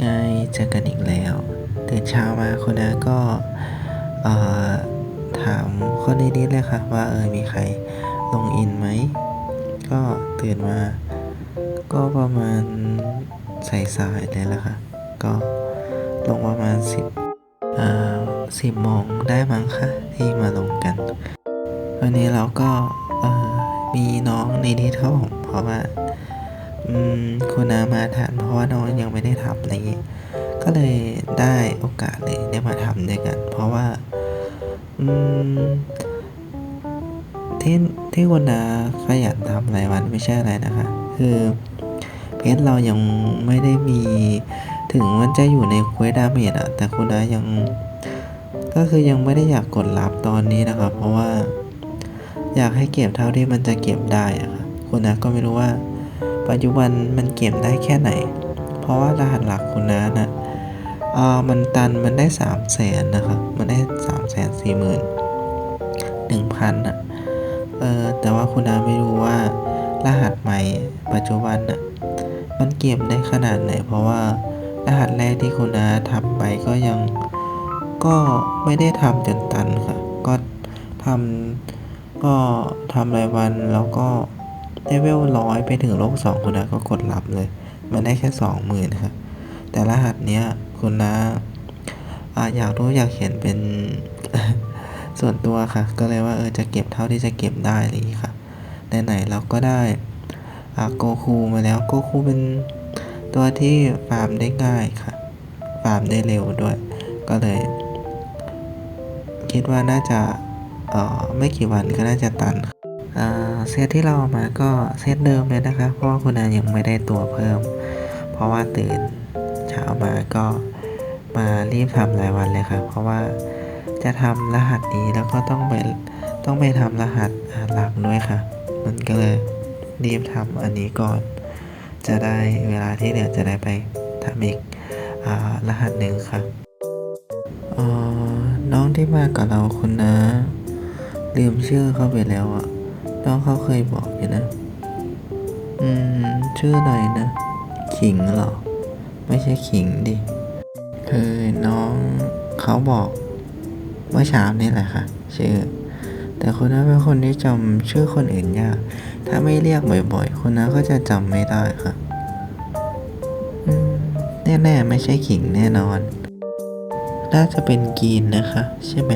ไงเจอกันอีกแล้วตื่นเช้ามาคุณน้าก็ถามคนนนี้เลยค่ะ ว่าเออมีใครลงอินไหม ก็ตื่นมา ก็ประมาณสายๆเลยละค่ะ ก็ลงประมาณสิบอ่าสิบโมงได้มั้งค่ะที่มาลงกัน วันนี้เราก็มีน้องในนี้ครับผมเพราะว่า อืมคุณนามาทันเพราะว่าน้องยังไม่ได้ทำอะไรอย่างงี้ก็เลยได้โอกาสเลยได้มาทำด้วยกัน เพราะว่าอืมที่ที่คุณนาขยันทำรายวันไม่ใช่อะไรนะคะ คือเพจเรายังไม่ได้มีถึงมันจะอยู่ในเควสดาเมจอะแต่คุณนายังก็คือยังไม่ได้อยากกดรับตอนนี้นะครับ เพราะว่า อยากให้เก็บเท่าที่มันจะเก็บได้อะค่ะคุณนาก็ไม่รู้ว่า ปัจจุบันมันเก็บได้แค่ไหน เพราะว่ารหัสหลักคุณน้าน่ะเออมันตันมันได้สามแสนนะครับ มันได้สามแสนสี่หมื่นหนึ่งพันอะ เออแต่ว่าคุณน้าไม่รู้ว่ารหัสใหม่ปัจจุบันอะ มันเก็บได้ขนาดไหน เพราะว่ารหัสแรกที่คุณน้าทำไปก็ยังก็ไม่ได้ทำจนตันค่ะ ก็ทำก็ทำรายวันแล้วก็ เลเวลร้อยไปถึงโลกสองคุณนาก็กดรับเลย มันได้แค่สองหมื่นครับแต่รหัสเนี้ยคุณนาอาอยากรู้อยากเห็นเป็นส่วนตัวค่ะ ก็เลยว่าเออจะเก็บเท่าที่จะเก็บได้อะไรอย่างนี้ค่ะไหนๆเราก็ได้อาโกคูมาแล้วโกคูเป็นตัวที่ฟาร์มได้ง่ายค่ะ ฟาร์มได้เร็วด้วย ก็เลย คิดว่าน่าจะเออไม่กี่วันก็น่าจะตัน เซตที่เราเอามาก็เซตเดิมเลยนะคะเพราะว่าคุณอายังไม่ได้ตัวเพิ่ม เพราะว่าตื่นเช้ามาก็มารีบทำรายวันเลยค่ะเพราะว่าจะทำรหัสนี้แล้วก็ต้องไปต้องไปทำรหัสหลักด้วยค่ะ มันก็เลยรีบทำอันนี้ก่อน จะได้เวลาที่เหลือจะได้ไปทำอีกอรหัสหนึ่งค่ะน้องที่มากับเราคุณนะลืมชื่อเข้าไปแล้วอะ น้องเขาเคยบอกอยู่นะ อืม ชื่ออะไรนะ ขิงเหรอ ไม่ใช่ขิงดิ คือน้องเขาบอกเมื่อเช้านี่แหละค่ะ ชื่อ แต่คนนั้นเป็นคนที่จำชื่อคนอื่นยาก ถ้าไม่เรียกบ่อยๆ คนนั้นก็จะจำไม่ได้ค่ะอืมแน่ๆ ไม่ใช่ขิงแน่นอน น่าจะเป็นกีนนะคะ ใช่ไหม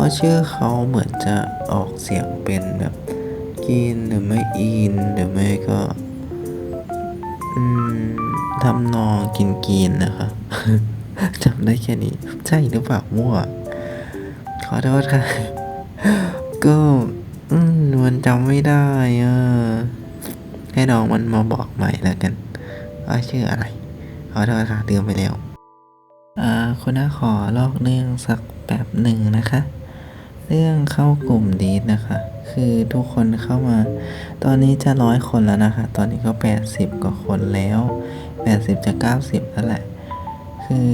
ราะชื่อเขาเหมือนจะออกเสียงเป็นแบบกินหรือไม่อินหรือไม่ก็ทำนองกินกินนะคะจำได้แค่นี้ ใช่หรือเปล่ามั่ว ขอโทษค่ะ ก็มันจำไม่ได้อะให้น้องมันมาบอกใหม่แล้วกันว่าชื่ออะไร ขอโทษค่ะลืมไปแล้วอ่าคุณน้าขอลอกเรื่องสักแบบหนึ่งนะคะ เรื่องเข้ากลุ่มดีดนะคะ คือทุกคนเข้ามา ตอนนี้จะร้อยคนแล้วนะคะ ตอนนี้ก็แปดสิบกว่าคนแล้วแปดสิบจะเก้าสิบแล้วแหละ คือ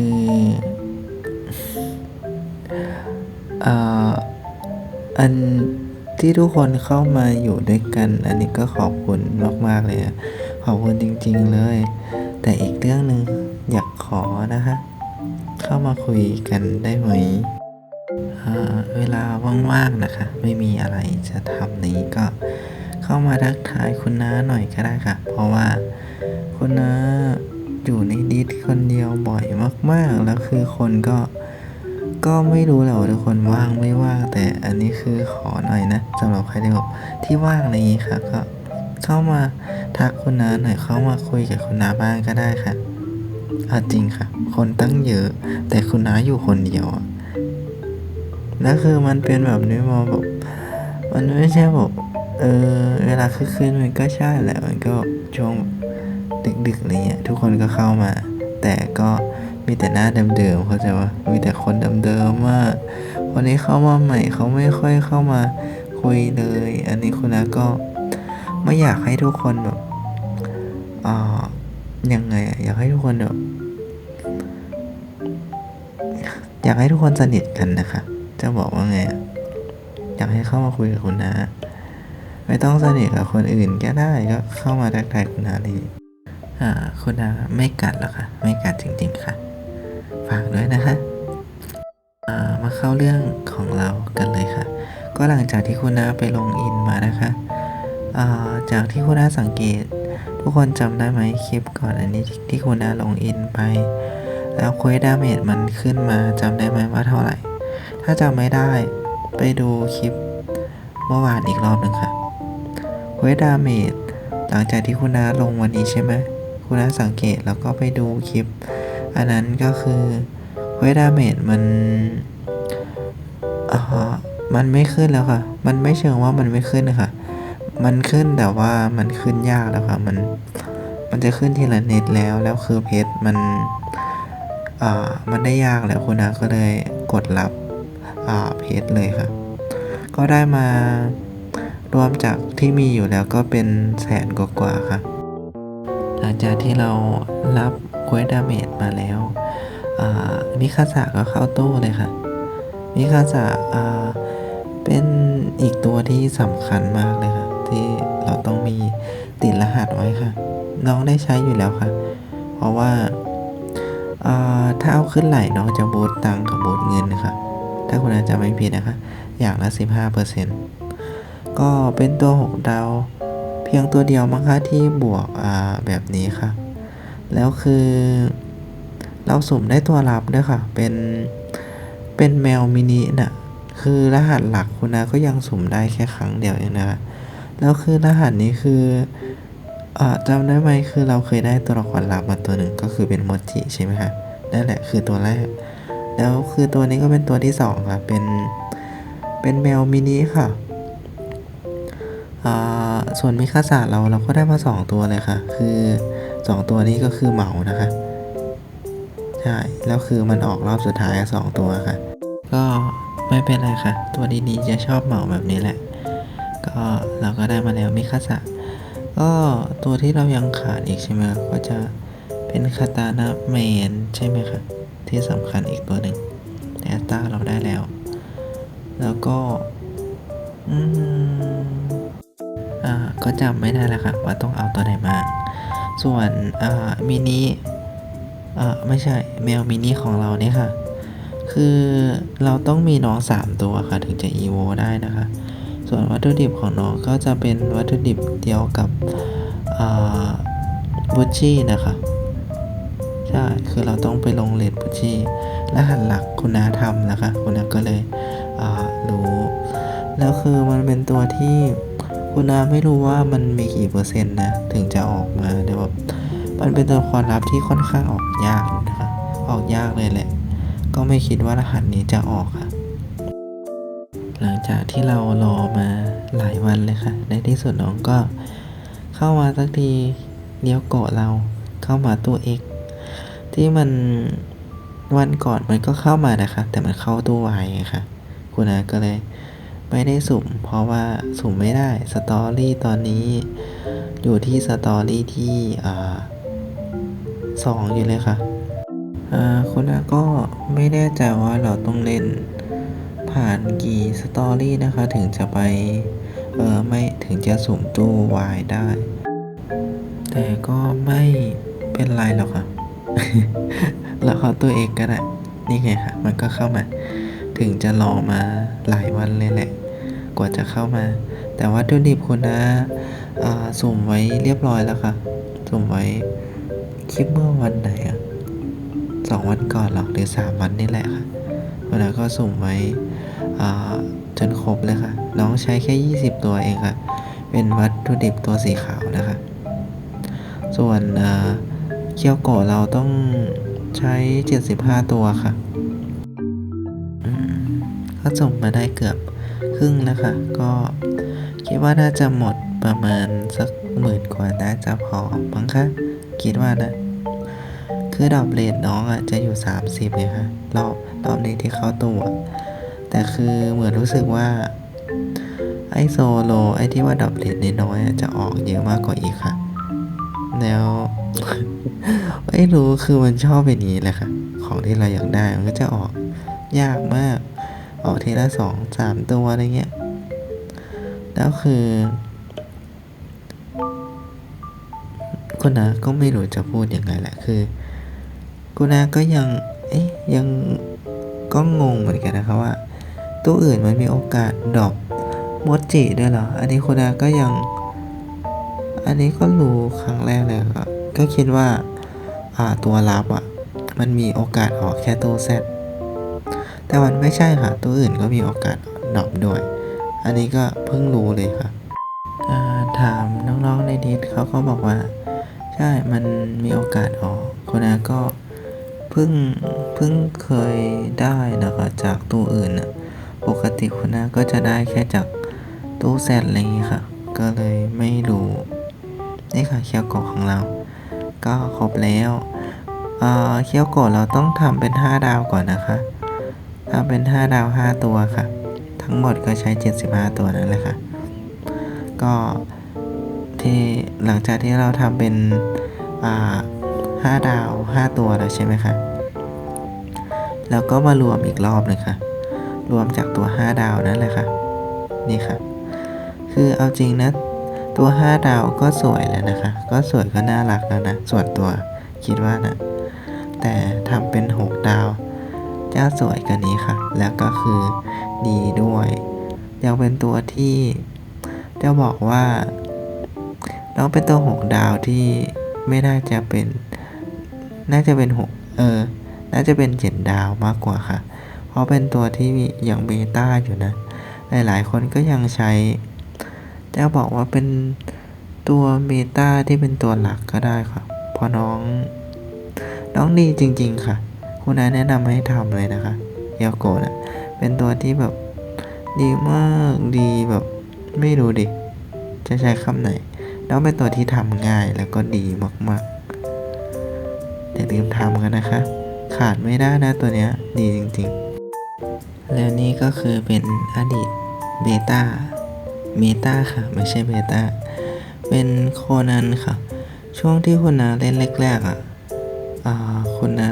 เอ่ออันที่ทุกคนเข้ามาอยู่ด้วยกัน อันนี้ก็ขอบคุณมาก ๆ เลยอขอบคุณจริง ๆ เลย แต่อีกเรื่องหนึ่งอยากขอนะคะ เข้ามาคุยกันได้ไหม เวลาว่างๆนะคะ ไม่มีอะไรจะทำนี้ก็เข้ามาทักทายคุณน้าหน่อยก็ได้ค่ะ เพราะว่าคุณน้าอยู่ในดิสคนเดียวบ่อยมากๆ แล้วคือคนก็ก็ไม่รู้แหละว่าทุกคนว่างไม่ว่าง แต่อันนี้คือขอหน่อยนะสำหรับใครที่แบบที่ว่างอะไรอย่างนี้ค่ะ ก็เข้ามาทักคุณน้าหน่อยเข้ามาคุยกับคุณน้าบ้างก็ได้ค่ะอาจริงค่ะ คนตั้งเยอะ แต่คุณน้าอยู่คนเดียวอะ แล้วคือมันเป็นแบบนี้มาแบบมันไม่ใช่แบบเออเวลาคือคืนมันก็ใช่แหละมันก็ช่วงดึกๆอะไรเงี้ยทุกคนก็เข้ามา แต่ก็มีแต่หน้าเดิมๆเข้าใจว่ามีแต่คนเดิมๆมากวันนี้เข้ามาใหม่เขาไม่ค่อยเข้ามาคุยเลย อันนี้คุณนาก็ไม่อยากให้ทุกคนแบบอ่ายังไงอยากให้ทุกคนแบบอยากให้ทุกคนสนิทกันนะคะ จะบอกว่าไงอยากให้เข้ามาคุยกับคุณนาไม่ต้องสนิทกับคนอื่นก็ได้ก็เข้ามาทักทายคุณนาดีอ่าคุณอาไม่กัดหรอกค่ะ ไม่กัดจริง ๆ ค่ะ ฝากด้วยนะคะอ่ามาเข้าเรื่องของเรากันเลยค่ะ ก็หลังจากที่คุณอาไปลงอินมานะคะอ่าจากที่คุณอาสังเกต ทุกคนจำได้ไหมคลิปก่อนอันนี้ที่คุณอาลงอินไป แล้วควสดาเมจมันขึ้นมาจำได้ไหมว่าเท่าไหร่ ถ้าจำไม่ได้ไปดูคลิปเมื่อวานอีกรอบหนึ่งค่ะเควสดาเมจหลังจากที่คุณน้าลงวันนี้ใช่ไหมคุณน้าสังเกตแล้วก็ไปดูคลิป อันนั้นก็คือเควสดาเมจมันอ่ามันไม่ขึ้นแล้วค่ะ มันไม่เชิงว่ามันไม่ขึ้นนะคะมันขึ้นแต่ว่ามันขึ้นยากแล้วค่ะมันมันจะขึ้นทีละนิดแล้วแล้วคือเพชรมันอ่ามันได้ยากแล้วคุณนาก็เลยกดรับ เพชรเลยค่ะ ก็ได้มารวมจากที่มีอยู่แล้วก็เป็นแสนกว่าๆค่ะ หลังจากที่เรารับเควสดาเมจมาแล้วอ่ามิคาสะก็เข้าตู้เลยค่ะมิคาสะเป็นอีกตัวที่สำคัญมากเลยค่ะ ที่เราต้องมีติดรหัสไว้ค่ะ น้องได้ใช้อยู่แล้วค่ะ เพราะว่าถ้าเอาขึ้นไหลน้องจะบูตตังค์กับบูตเงินค่ะ ถ้าคุณอาจจะไม่ผิดนะคะ อย่างละ 15%ก็เป็นตัว 6 ดาว เพียงตัวเดียวมั้งคะที่บวกแบบนี้ค่ะ แล้วคือ เราสุ่มได้ตัวรับด้วยค่ะ เป็น เป็นแมวมินิน่ะคือรหัสหลักคุณนาก็ยังสุ่มได้แค่ครั้งเดียวเองนะคะแล้วคือรหัสนี้คืออ่าจำได้ไหมคือเราเคยได้ตัวละครลับมาตัวหนึ่งก็คือเป็นโมจิใช่ไหมคะนั่นแหละคือตัวแรก แล้วคือตัวนี้ก็เป็นตัวที่สองค่ะ เป็น เป็นแมวมินิค่ะอ่าส่วนมิคาสะเราเราก็ได้มาสองตัวเลยค่ะ คือสองตัวนี้ก็คือเหมานะคะ ใช่ แล้วคือมันออกรอบสุดท้ายสองตัวค่ะ ก็ไม่เป็นไรค่ะ ตัวดีๆจะชอบเหมาแบบนี้แหละ ก็เราก็ได้มาแล้วมิคาสะก็ตัวที่เรายังขาดอีกใช่ไหมก็จะเป็นคาตานะเมนใช่ไหมคะ ที่สำคัญอีกตัวหนึ่งแอัตตาเราได้แล้ว แล้วก็อืมอ่าก็จำไม่ได้แล้วค่ะว่าต้องเอาตัวไหนมา ส่วนอ่ามินิอ่าไม่ใช่แมวมินิของเราเนี่ยค่ะ คือเราต้องมีน้องสามตัวค่ะถึงจะอีโวได้นะคะ ส่วนวัตถุดิบของน้องก็จะเป็นวัตถุดิบเดียวกับบูชี่นะคะ ใช่ คือเราต้องไปลงเลดบูชี่รหัสหลักคุณนาทำนะคะ คุณนาก็เลยรู้ แล้วคือมันเป็นตัวที่คุณนาไม่รู้ว่ามันมีกี่เปอร์เซ็นต์นะ ถึงจะออกมาแต่แบบมันเป็นตัวละครลับที่ค่อนข้างออกยากนะคะ ออกยากเลยแหละ ก็ไม่คิดว่ารหัสนี้จะออกค่ะหลังจากที่เรารอมาหลายวันเลยค่ะ ในที่สุดน้องก็เข้ามาสักทีเลี้ยวโกะเราเข้ามาตัวเอก ที่มันวันก่อนมันก็เข้ามานะคะแต่มันเข้าตู้วายไงค่ะ คุณอาก็เลยไม่ได้สุ่ม เพราะว่าสุ่มไม่ได้สตอรี่ตอนนี้ อยู่ที่สตอรี่ที่สองอยู่เลยค่ะคุณอาก็ไม่แน่ใจว่าเราต้องเล่นผ่านกี่สตอรี่นะคะ ถึงจะไปเออไม่ถึงจะสุ่มตู้วายได้ แต่ก็ไม่เป็นไรหรอกค่ะ แล้วเขาตัวเองก็ได้ นี่ไงค่ะ มันก็เข้ามา ถึงจะรอมาหลายวันเลยแหละ กว่าจะเข้ามา แต่ว่าตุดิบคุณนะอ่าสุ่มไว้เรียบร้อยแล้วค่ะ สุ่มไว้คลิปเมื่อวันไหนอะสองวันก่อนหรอกหรือสามวันนี่แหละค่ะคุณนะก็สุ่มไว้อ่าจนครบเลยค่ะ น้องใช้แค่ 20 ตัวเองค่ะ เป็นวัตถุดิบตัวสีขาวนะคะ ส่วนอ่า เคียวโกะเราต้องใช้ 75 ตัวค่ะก็ส่งมาได้เกือบครึ่งแล้วค่ะ ก็คิดว่าน่าจะหมดประมาณสักหมื่นกว่าน่าจะพอมั้งคะคิดว่านะ คือดอกเลดน้องอะจะอยู่ 30เลยค่ะรอบรอบนี้ที่เข้าตัว แต่คือเหมือนรู้สึกว่าไอโซโลไอที่ว่าดับเลทน้อยๆอะจะออกเยอะมากกว่าอีกค่ะ แล้ว ไม่รู้คือมันชอบเป็นอย่างนี้แหละค่ะ ของที่เราอยากได้มันก็จะออกยากมาก ออกทีละสองสามตัวอะไรเงี้ย แล้วคือคุคุณนาก็ไม่รู้จะพูดยังไงแหละคือคุณนาก็ยัง เอ๊ยยังก็งงเหมือนกันนะคะว่าตู้อื่นมันมีโอกาสดอปโมจิด้วยเหรอ อันนี้คุณนาก็ยัง อันนี้ก็รู้ครั้งแรกเลยครับ ก็คิดว่าตัวรับอะมันมีโอกาสออกแค่ตู้แซดแต่มันไม่ใช่ค่ะ ตัวอื่นก็มีโอกาสดรอปด้วย อันนี้ก็เพิ่งรู้เลยค่ะาถามน้องๆในดิสเขาก็บอกว่า ใช่ มันมีโอกาสออกคุณอาก็เพิ่งเพิ่งเคยได้นะคะจากตู้อื่นน่ะปกติคุณอาก็จะได้แค่จากตู้แซดอะไรอย่างงี้ค่ะ ก็เลยไม่รู้ นี่ค่ะเคียวโกะของเรา ก็ครบแล้วเเคียวโกะเราต้องทำเป็น 5 ดาวก่อนนะคะทำเป็น 5 ดาว 5 ตัวค่ะ ทั้งหมดก็ใช้ 75 ตัวนั่นแหละค่ะ ก็ที่หลังจากที่เราทำเป็นอ่า5ดาว 5 ตัวแล้วใช่ไหมคะแล้วก็มารวมอีกรอบหนึงค่ะ รวมจากตัว 5 ดาวนั่นแหละค่ะ นี่ค่ะ คือเอาจริงนะ ตัว 5 ดาวก็สวยแล้วนะคะ ก็สวยก็น่ารักแล้วนะ ส่วนตัวคิดว่านะ แต่ทำเป็น 6 ดาวจะสวยกว่านี้ค่ะ แล้วก็คือดีด้วย ยังเป็นตัวที่จะบอกว่าน้องเป็นตัว 6 ดาวที่ไม่น่าจะเป็น น่าจะเป็น6เออ น่าจะเป็น 7 ดาวมากกว่าค่ะ เพราะเป็นตัวที่ยังเบต้าอยู่นะ หลายๆ คนก็ยังใช้ จะบอกว่าเป็นตัวเบต้าที่เป็นตัวหลักก็ได้ค่ะเพราะน้อง น้องดีจริง ๆ ค่ะ คุณนาแนะนำให้ทำเลยนะคะเยาโกะนะเป็นตัวที่แบบดีมากดีแบบไม่รู้ดิ จะใช้คำไหนน้องเป็นตัวที่ทำง่ายแล้วก็ดีมากๆอย่าลืมทำกันนะคะ ขาดไม่ได้นะตัวเนี้ยดีจริงๆ แล้วนี่ก็คือเป็นอดีตเบต้า เมตาค่ะ ไม่ใช่เบต้าเป็นโคนันค่ะ ช่วงที่คุณนาเล่นแรกๆอะอ่าคุณนา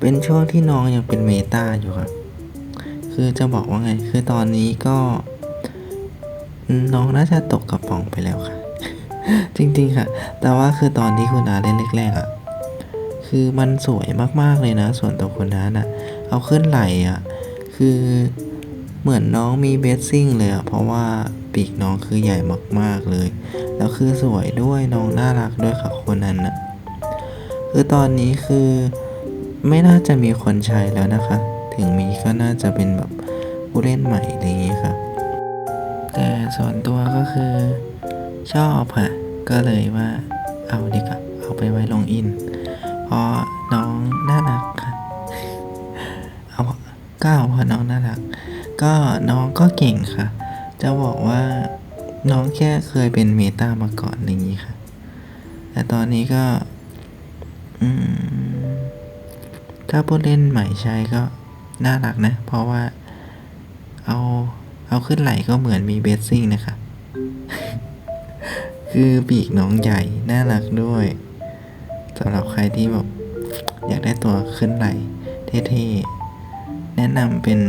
เป็นช่วงที่น้องยังเป็นเมตาอยู่ครับคือจะบอกว่าไง คือตอนนี้ก็ น้องน่าจะตกกระป๋องไปแล้วค่ะ จริงๆค่ะ แต่ว่าคือตอนที่คุณนาเล่นแรกๆอะ คือมันสวยมากๆเลยนะ ส่วนตัวคุณนาน่ะ เอาขึ้นไหลอะ คือ เหมือนน้องมีเบสซิ่งเลยอะเพราะว่าปีกน้องคือใหญ่มากๆเลย แล้วคือสวยด้วยน้องน่ารักด้วยค่ะคนนั้นนะคือตอนนี้คือไม่น่าจะมีคนใช้แล้วนะคะ ถึงมีก็น่าจะเป็นแบบผู้เล่นใหม่อะไรอย่างงี้ค่ะ แต่ส่วนตัวก็คือชอบค่ะ ก็เลยว่าเอาดีกว่าเอาไปไว้ลงอิน เพราะน้องน่ารักค่ะ เอาก็เอาเพราะน้องน่ารัก ก็น้องก็เก่งค่ะ จะบอกว่าน้องแค่เคยเป็นเมตามาก่อนอย่างนี้ค่ะ แต่ตอนนี้ก็ถ้าผู้เล่นใหม่ใช้ก็น่ารักนะ เพราะว่าเอาเอาขึ้นไหลก็เหมือนมีเบสซิ่งนะคะ คือปีกน้องใหญ่ น่ารักด้วยสำหรับใครที่แบบอยากได้ตัวขึ้นไหลเท่ๆ แนะนำเป็น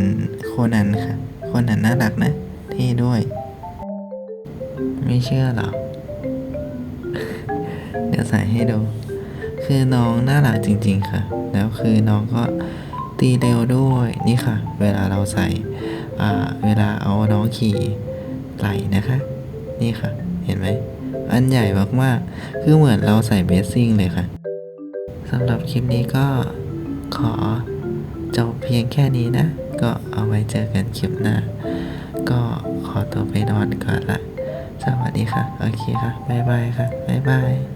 โคนันค่ะ โคนันน่ารักนะ เท่ด้วย ไม่เชื่อหรอ เดี๋ยวใส่ให้ดู คือน้องน่ารักจริง ๆ ค่ะ แล้วคือน้องก็ตีเร็วด้วยนี่ค่ะ เวลาเราใส่อ่าเวลาเอาน้องขี่ไหลนะคะ นี่ค่ะ เห็นไหม อันใหญ่มากๆคือเหมือนเราใส่เบสซิ่งเลยค่ะสำหรับคลิปนี้ก็ขอ จบเพียงแค่นี้นะ ก็เอาไว้เจอกันคลิปหน้า ก็ขอตัวไปนอนก่อนละ สวัสดีค่ะ โอเคค่ะ บ๊ายบายค่ะ บ๊ายบาย